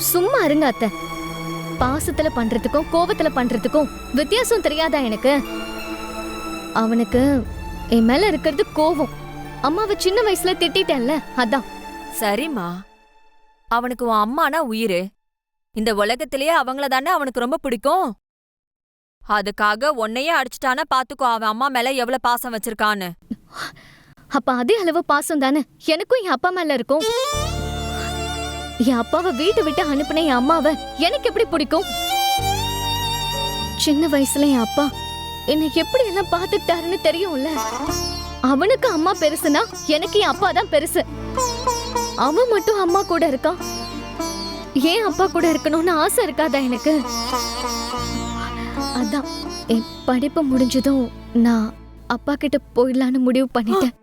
சும்மா இருங்க அத்தை. பாசத்துல பண்றதுக்கும் கோவத்துல பண்றதுக்கும் வித்தியாசம் தெரியாதா எனக்கு? அவனுக்கு என் மேல இருக்கிறது கோவம். அம்மாவை சின்ன வயசுல திட்டிட்டேன்ல அதான். சரிம்மா. அவனுக்கு உன் அம்மானா உயிரு. இந்த உலகத்திலேயே அவங்கள தானே அவனுக்கு ரொம்ப பிடிக்கும். அதுக்காக உன்னையே அடிச்சிட்டானா பாத்துக்கோ அவன் அம்மா மேல எவ்வளவு பாசம் வச்சிருக்கான்னு. அப்ப அதே அளவு பாசம் தானே? எனக்கும் என் அப்பா மேல இருக்கும். என் அப்பாவை வீட்டை விட்டு அனுப்பின என் அம்மாவை எனக்கு எப்படி பிடிக்கும்? சின்ன வயசுல என் அப்பா என்னை எப்படி எல்லாம் பாத்துக்கிட்டாருன்னு தெரியும்ல? அவனுக்கு அம்மா பெருசுனா எனக்கு என் அப்பா தான் பெருசு. அவன் மட்டும் அம்மா கூட இருக்கான். ஏன் அப்பா கூட இருக்கணும்னு ஆசை இருக்காதா எனக்கு? அதான் என் படிப்பு முடிஞ்சதும் நான் அப்பா கிட்ட போயிடலான்னு முடிவு பண்ணிட்டேன்.